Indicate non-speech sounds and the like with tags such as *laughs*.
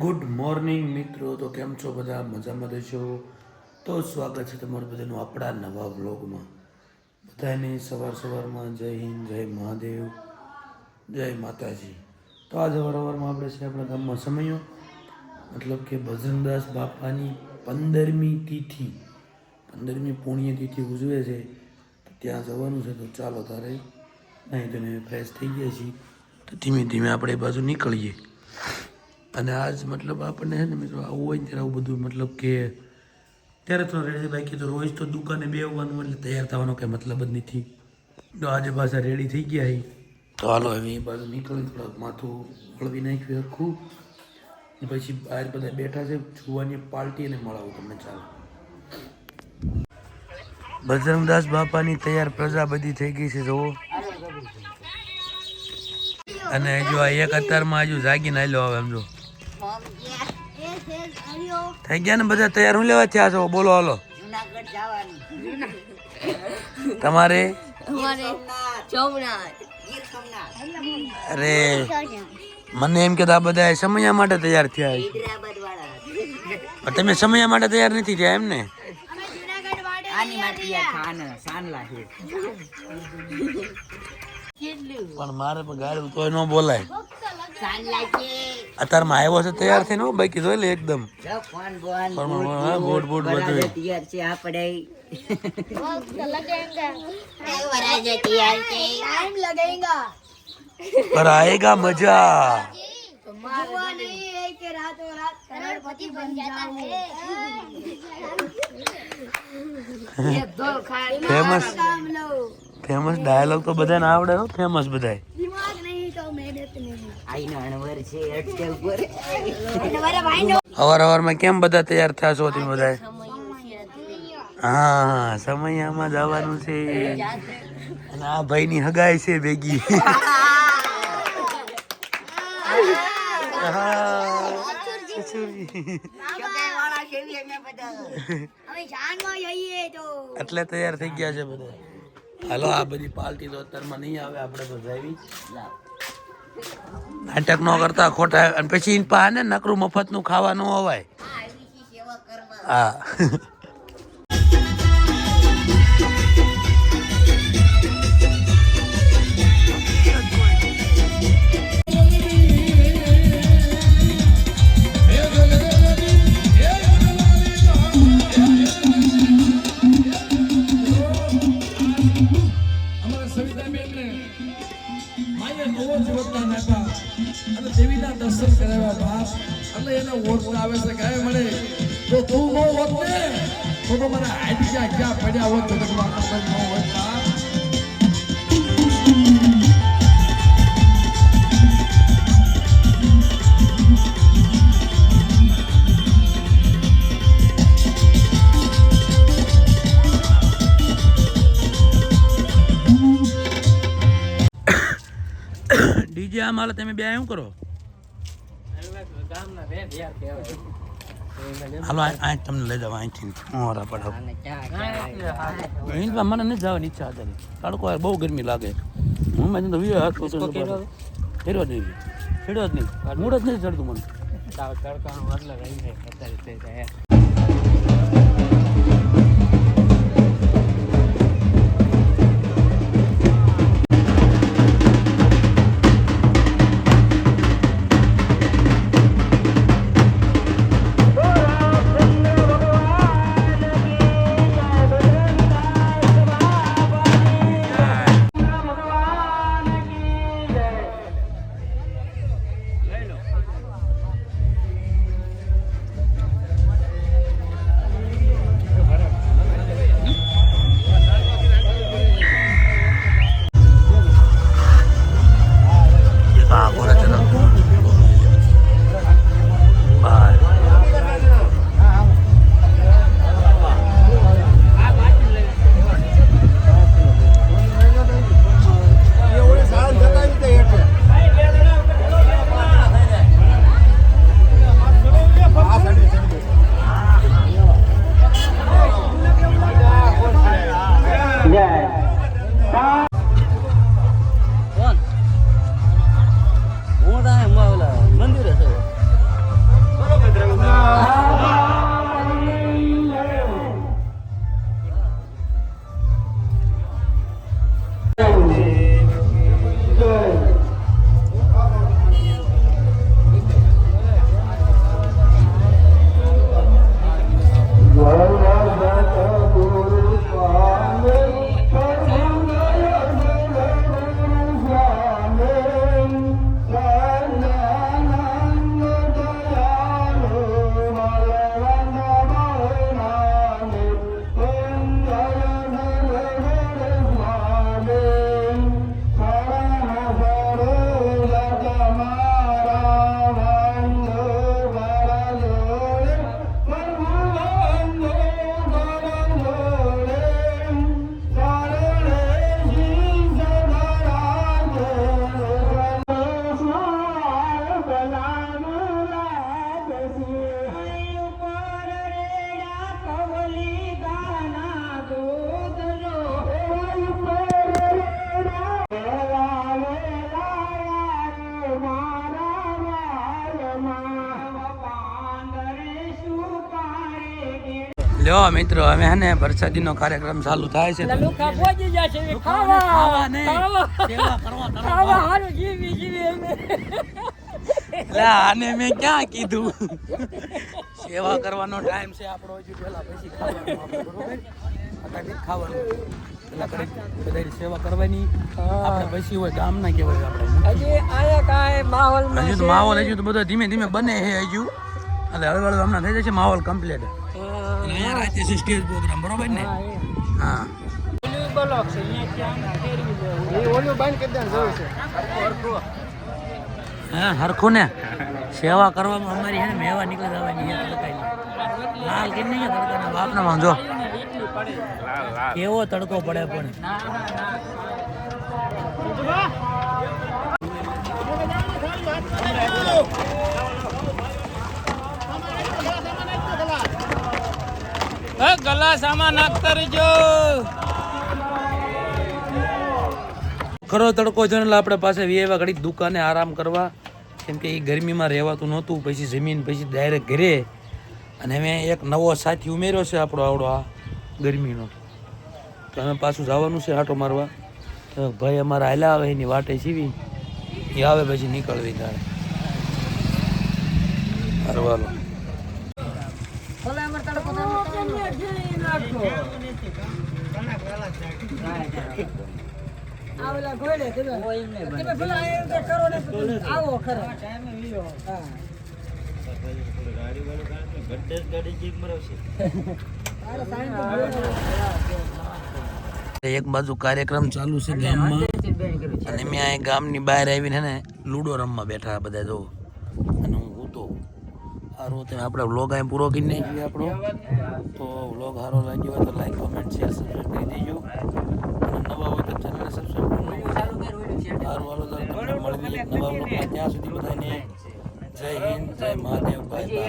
Good morning મિત્રો, તો કેમ છો બધા? મજામાં રહેશો તો સ્વાગત છે તમારું બધાનું આપણા નવા વ્લોગમાં. બધાને સવાર સવારમાં જય હિન્દ, જય મહાદેવ, જય માતાજી. તો આજે સવારમાં આપણે છે આપણા ગામમાં સમયો, મતલબ કે ભજનદાસ બાપાની પંદરમી તિથિ, પંદરમી પુણ્ય તિથિ ઉજવે છે, તો ત્યાં જવાનું છે, તો ચાલો તારે, નહીં તો ફ્રેશ થઈ ગયા છીએ, તો ધીમે ધીમે આપણે એ બાજુ નીકળીએ. અને આજ મતલબ આપણને છે ને મિત્રો, આવું હોય ને ત્યારે આવું બધું મતલબ કે ત્યારે થોડો રેડી બાકી તો રોજ તો દુકાને બેવવાનું એટલે તૈયાર થવાનો કંઈ મતલબ જ નથી. તો આજે પાછા રેડી થઈ ગયા એ તો હાલો, હવે એ બાજુ નીકળી થોડાક માથું વળવી નાખ્યું આખું પછી બહાર બધા બેઠા છે, જુવાની પાર્ટી અને મળાવું તમને ચાલો. બજરંગદાસ બાપાની તૈયાર પ્રજા બધી થઈ ગઈ છે, જુઓ. અને હજુ આ એક અત્યારમાં હજુ જાગીને આવેલો હવે એમ જો. થઈ ગયા ને બધા તૈયાર? હું લેવા થયા છો? બોલો હાલો. તમારે? અરે મને એમ કે આ બધા સમયા માટે તૈયાર થયા તમે સમયા માટે તૈયાર નથી થયા એમ ને? આની માટે યાર ખાન સાનલા છે. પણ મારે પણ ગાડી કોઈ ન બોલાય. અત્યારે માં આવ્યો છે તૈયાર થઈને ભાઈ કીધો એટલે એકદમ. બોટ બોટ બધું તૈયાર છે આ પડાઈ. પર આયેગા મજા. ફેમસ. ફેમસ ડાયલોગ તો બધાને આવડે ફેમસ બધાય. અવાર અવાર કેમ બધા તૈયાર થયા છો તમે બધા હા સમય આમાં જવાનું છે. અને આ ભાઈ ની હગાઈ છે ભેગી. એટલે તૈયાર થઈ ગયા છે બધા. હાલો આ બધી પાર્ટી તો અત્યારમાં નહીં આવે આપણે તો જાવી. નાટક ન કરતા ખોટા. અને પછી પાને નકરું મફતનું ખાવાનું હોવાય હા. *laughs* માએ નવો જીવતદાન આપ્યા. અને દેવીના દર્શન કરાવ્યા બાપ. એટલે એને ઓળખ આવે છે કે મળે તો તું નો હોત ને, તો તો મને હાથ ક્યાં પડ્યા હોત? તો મારા નો હોત. આમ હાલે તમે બે શું કરો? હાલો આ આ તમને લઈ જાવ અહીંથી મોરા પડાવ મને નથી જવાની ઈચ્છા હતી તડકો બહુ ગરમી લાગે. હું મેં તો વીએ હાથ ફેરવા નહીં ફેરવા જ નહીં. મૂળ જ નથી ચડતું મને. લ્યો મિત્રો હવે હે ને વરસાદીનો કાર્યક્રમ ચાલુ થાય છે. લુખા પહોંચી જશે ખાવા ખાવા નહીં. સેવા કરવા ખાવા હારું જીવી જીવી અમે. લે આને મેં ક્યાં કીધું? સેવા કરવાનો ટાઈમ છે આપણો હજુ પેલા પછી ખાવાનું આપણે, બરોબર? અત્યારે ખાવાનું. બધાની સેવા કરવાની. આપણે હોય ગામના કહેવાય આપણે હજી આયા કાંઈ માહોલમાં હજુ તો માહોલ હજુ તો બધો ધીમે ધીમે બને છે હજુ. એટલે હળવે હળવે હમણાં થઈ જશે માહોલ કમ્પ્લીટ. અહીંયા રાતે છે સ્ટેજ પ્રોગ્રામ બરોબર ને? હા, છે. હા હરખું ને? સેવા કરવામાં અમારી હે ને મેવા નીકળી જવાની હે તડકાની લાલ કે નહીં તડકાના વાંધો. કેવો તડકો પડે પણ. ખરો તડકો છે આપણે પાસે વેવા ઘડી દુકાને આરામ કરવા. કેમ કે એ ગરમીમાં રહેવાતું નહોતું, પછી જમીન પછી ડાયરેક્ટ ઘરે. અને મેં એક નવો સાથી ઉમેર્યો છે આપણો આવડો આ ગરમીનો. તો અમે પાછું જવાનું છે આટો મારવા. તો ભાઈ અમારા હાલ્યા આવે, એની વાટે સીવી. એ આવે પછી નીકળવી તારે. હરવાલો એક બાજુ કાર્યક્રમ ચાલુ છે ગામમાં. અને મેં ગામની બહાર આવીને ને લૂડો રમવા બેઠા બધા જો. અને હું ઊતો સારું તમે આપણે વ્લોગ અહીં પૂરો કરી નાખીએ આપણો. તો વ્લોગ સારો લાગ્યો હોય તો લાઈક કમેન્ટ શેર સબસ્ક્રાઈબ કરી દેજો. નવા હોય તો ચેનલને સબસ્ક્રાઈબ કરી સારું હાલો, તો મળવી નવા વ્લોગમાં ત્યાં સુધી બધાને જય હિન્દ, જય મહાદેવ બાય.